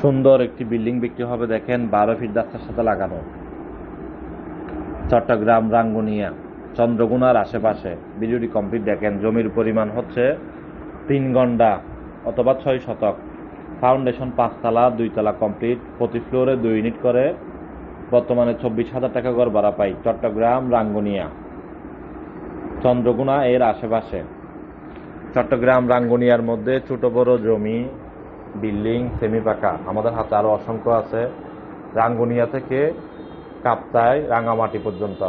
সুন্দর একটি বিল্ডিং বিক্রি হবে, দেখেন, বারো ফিট রাস্তার সাথে লাগানো। চট্টগ্রাম, রাঙ্গুনিয়া, চন্দ্রগুনার আশেপাশে। ভিডিওটি কমপ্লিট দেখেন, জমির পরিমাণ হচ্ছে তিন গন্ডা অথবা ছয় শতক। ফাউন্ডেশন পাঁচতলা, দুইতলা কমপ্লিট, প্রতি ফ্লোরে দুই ইউনিট করে। বর্তমানে চব্বিশ হাজার টাকা গড় ভাড়া পাই, চট্টগ্রাম, রাঙ্গুনিয়া। চন্দ্রগুনা এর আশেপাশে। চট্টগ্রাম, রাঙ্গুনিয়ার মধ্যে ছোট বড় জমি বিল্ডিং সেমি পাকা আমাদের হাতে আরও অসংখ্য আছে। রাঙ্গুনিয়া থেকে কাপ্তায় রাঙামাটি পর্যন্ত।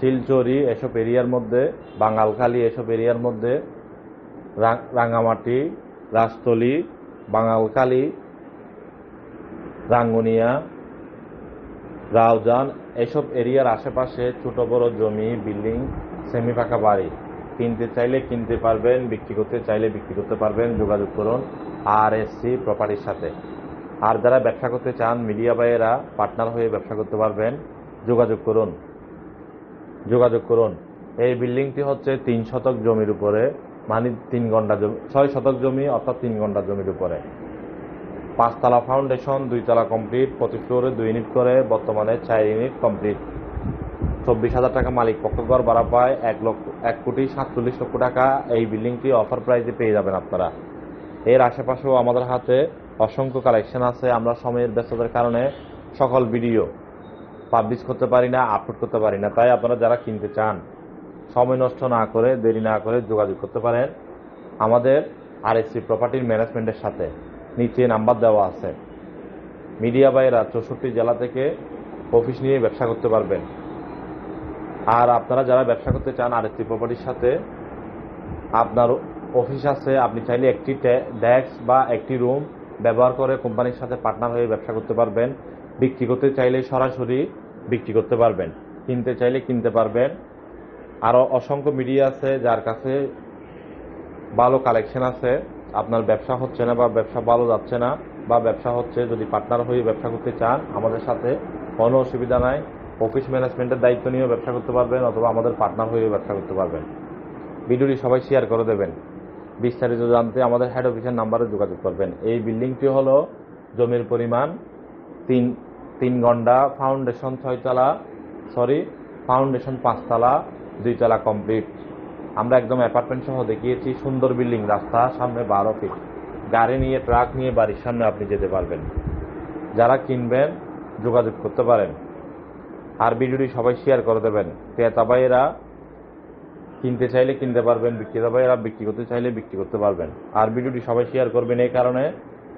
শিলচরি এসব এরিয়ার মধ্যে, বাঙালখালী এসব এরিয়ার মধ্যে রাঙামাটি, রাজতলি, বাঙালখালী, রাঙ্গুনিয়া, রাউজান, এসব এরিয়ার আশেপাশে ছোট বড় জমি, বিল্ডিং সেমি পাকা বাড়ি। কিনতে চাইলে কিনতে পারবেন, বিক্রি করতে চাইলে বিক্রি করতে পারবেন, যোগাযোগ করুন আর এস সি প্রপার্টির সাথে। আর যারা ব্যবসা করতে চান, মিডিয়া ভাইয়েরা পার্টনার হয়ে ব্যবসা করতে পারবেন, যোগাযোগ করুন। যোগাযোগ করুন। এই বিল্ডিংটি হচ্ছে তিন শতক জমির উপরে মানে তিন ঘণ্টা জমি, ছয় শতক জমি অর্থাৎ তিন ঘণ্টা জমির উপরে। পাঁচতলা ফাউন্ডেশন দুইতলা কমপ্লিট প্রতি ফ্লোরে দুই ইউনিট করে, বর্তমানে চার ইউনিট কমপ্লিট চব্বিশ হাজার টাকা মালিক পক্ষ ঘর ভাড়া পায় এক লক্ষ, এক কোটি সাতচল্লিশ লক্ষ টাকা। এই বিল্ডিংটি অফার প্রাইসে পেয়ে যাবেন আপনারা। এর আশেপাশেও আমাদের হাতে অসংখ্য কালেকশন আছে। আমরা সময়ের ব্যস্ততার কারণে সকল ভিডিও পাবলিশ করতে পারি না আপলোড করতে পারি না। তাই আপনারা যারা কিনতে চান, সময় নষ্ট না করে, দেরি না করে যোগাযোগ করতে পারেন আমাদের আর আরএসসি প্রপার্টির ম্যানেজমেন্টের সাথে। নিচে নাম্বার দেওয়া আছে। মিডিয়া বাইরা চৌষট্টি জেলা থেকে অফিস নিয়ে ব্যবসা করতে পারবেন। আর আপনারা যারা ব্যবসা করতে চান আরএসসি প্রপার্টির সাথে, আপনার অফিস আছে, আপনি চাইলে একটি ডেস্ক বা একটি রুম ব্যবহার করে কোম্পানির সাথে পার্টনার হয়ে ব্যবসা করতে পারবেন। বিক্রি করতে চাইলে সরাসরি বিক্রি করতে পারবেন। কিনতে চাইলে কিনতে পারবেন। আরও অসংখ্য মিডিয়া আছে যার কাছে ভালো কালেকশন আছে। আপনার ব্যবসা হচ্ছে না বা ব্যবসা ভালো যাচ্ছে না, বা ব্যবসা হচ্ছে যদি পার্টনার হয়ে ব্যবসা করতে চান, আমাদের সাথে কোনো অসুবিধা নাই। অফিস ম্যানেজমেন্টের দায়িত্ব নিয়েও ব্যবসা করতে পারবেন অথবা আমাদের পার্টনার হয়েও ব্যবসা করতে পারবেন। ভিডিওটি সবাই শেয়ার করে দেবেন। বিস্তারিত জানতে আমাদের হেড অফিসের নাম্বারে যোগাযোগ করবেন। এই বিল্ডিংটি হলো জমির পরিমাণ তিন তিন ঘণ্টা ফাউন্ডেশন ছয়তলা সরি ফাউন্ডেশন পাঁচতলা দুইতলা কমপ্লিট আমরা একদম অ্যাপার্টমেন্ট সহ দেখিয়েছি, সুন্দর বিল্ডিং, রাস্তা, সামনে বারো ফিট গাড়ি নিয়ে ট্রাক নিয়ে, বাড়ির সামনে আপনি যেতে পারবেন। যারা কিনবেন, যোগাযোগ করতে পারেন। আর ভিডিওটি সবাই শেয়ার করে দেবেন। ক্রেতা ভাইয়েরা কিনতে চাইলে কিনতে পারবেন, বিক্রেতা ভাইয়েরা বিক্রি করতে চাইলে বিক্রি করতে পারবেন। আর ভিডিওটি সবাই শেয়ার করবেন এই কারণে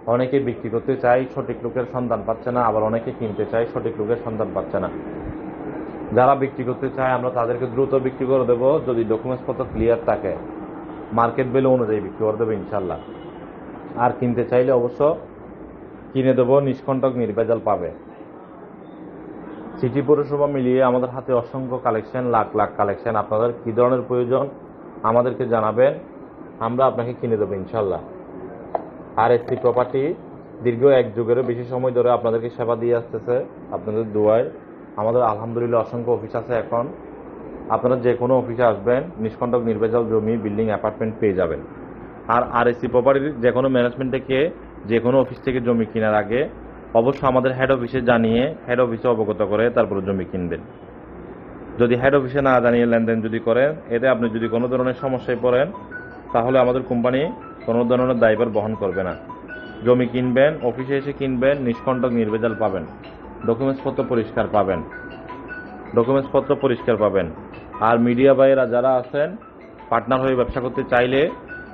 অনেকে বিক্রি করতে চায়, সঠিক লোকের সন্ধান পাচ্ছে না, আবার অনেকে কিনতে চায়, সঠিক লোকের সন্ধান পাচ্ছে না। যারা বিক্রি করতে চায়, আমরা তাদেরকে দ্রুত বিক্রি করে দেবো, যদি ডকুমেন্টসপত্র ক্লিয়ার থাকে। মার্কেট ভ্যালু অনুযায়ী বিক্রি করে দেবো ইনশাল্লাহ আর কিনতে চাইলে অবশ্য কিনে দেবো, নিষ্কণ্টক নির্ভেজাল পাবে। সিটি পৌরসভা মিলিয়ে আমাদের হাতে অসংখ্য কালেকশন, লাখ লাখ কালেকশন। আপনাদের কী ধরনের প্রয়োজন আমাদেরকে জানাবেন, আমরা আপনাকে কিনে দেবো ইনশাল্লাহ আর একটি প্রপার্টি দীর্ঘ এক যুগেরও বেশি সময় ধরে আপনাদেরকে সেবা দিয়ে আসতেছে আপনাদের দুয়ায়। আমাদের আলহামদুলিল্লাহ অসংখ্য অফিস আছে এখন। আপনারা যে কোনো অফিসে আসবেন, নিষ্কণ্টক নির্ভেজাল জমি, বিল্ডিং, অ্যাপার্টমেন্ট পেয়ে যাবেন। আর আর এসি প্রপার্টির যে কোনো ম্যানেজমেন্ট থেকে যে কোনো অফিস থেকে জমি কেনার আগে অবশ্যই আমাদের হেড অফিসে জানিয়ে হেড অফিসে অবগত করে তারপরে জমি কিনবেন। যদি হেড অফিসে না জানিয়ে লেনদেন যদি করেন, এতে আপনি যদি কোনো ধরনের সমস্যায় পড়েন, তাহলে আমাদের কোম্পানি কোনো ধরনের দায়ভার বহন করবে না। জমি কিনবেন, অফিসে এসে কিনবেন, নিষ্কণ্টক নির্ভেজাল পাবেন। ডকুমেন্টসপত্র পরিষ্কার পাবেন। ডকুমেন্টসপত্র পরিষ্কার পাবেন। আর মিডিয়া ভাইয়েরা যারা আছেন পার্টনার হয়ে ব্যবসা করতে চাইলে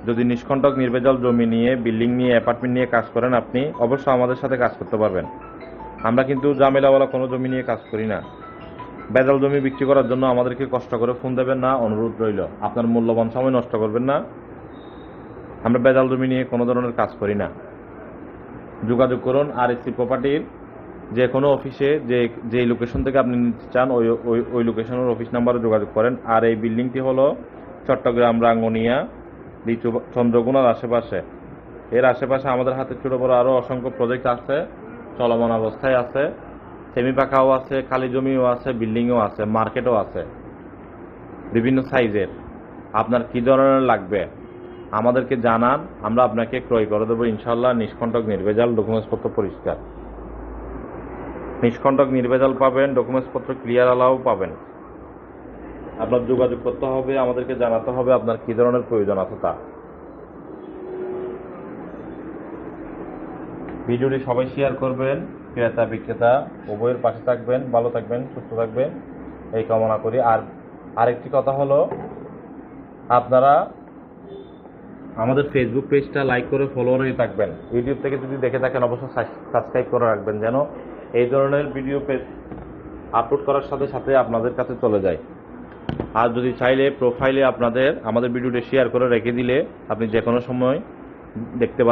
যদি নিষ্কণ্টক নির্ভেজাল জমি নিয়ে, বিল্ডিং নিয়ে, অ্যাপার্টমেন্ট নিয়ে কাজ করেন, আপনি অবশ্যই আমাদের সাথে কাজ করতে পারবেন। আমরা কিন্তু জামেলাওয়ালা কোনো জমি নিয়ে কাজ করি না। বেজাল জমি বিক্রি করার জন্য আমাদেরকে কষ্ট করে ফোন দেবেন না, অনুরোধ রইল। আপনার মূল্যবান সময় নষ্ট করবেন না। আমরা বেজাল জমি নিয়ে কোনো ধরনের কাজ করি না। যোগাযোগ করুন আর এসি প্রপার্টির যে কোনো অফিসে, যে যে লোকেশন থেকে আপনি নিতে চান, ওই ওই ওই লোকেশনের অফিস নাম্বারে যোগাযোগ করেন। আর এই বিল্ডিংটি হলো চট্টগ্রাম রাঙ্গুনিয়া লিচু চন্দ্রগুনার আশেপাশে। এর আশেপাশে আমাদের হাতে ছোটো বড় আরও অসংখ্য প্রজেক্ট আছে, চলমান অবস্থায় আছে। সেমি পাকাও আছে, খালি জমিও আছে, বিল্ডিংও আছে, মার্কেটও আছে। বিভিন্ন সাইজের। আপনার কী ধরনের লাগবে? আমাদেরকে জানান, আমরা আপনাকে ক্রয় করে দেবো ইনশাল্লাহ নিষ্কণ্টক নির্ভেজাল ডকুমেন্টসপত্র পরিষ্কার। নিষ্কণ্টক নির্ভেজাল পাবেন, ডকুমেন্টসপত্র ক্লিয়ার আলাও পাবেন। আপনার যোগাযোগ করতে হবে, আমাদেরকে জানাতে হবে আপনার কি ধরনের প্রয়োজন আছে তা। ভিডিওটি সবাই শেয়ার করবেন, ক্রেতা, বিক্রেতা, উভয়ের পাশে থাকবেন, ভালো থাকবেন, সুস্থ থাকবেন, এই কামনা করি। আর আরেকটি কথা হলো, আপনারা আমাদের ফেসবুক পেজটা লাইক করে ফলো হয়ে থাকবেন। ইউটিউব থেকে যদি দেখে থাকেন, অবশ্যই সাবস্ক্রাইব করে রাখবেন, যেন এই ধরনের ভিডিও পেজ আপলোড করার সাথে সাথে আপনাদের কাছে চলে যায়। আর যদি চাইলে প্রোফাইলে আপনাদের, আমাদের ভিডিওটি শেয়ার করে রেখে দিলে আপনি যে কোনো সময় দেখতে পারবেন।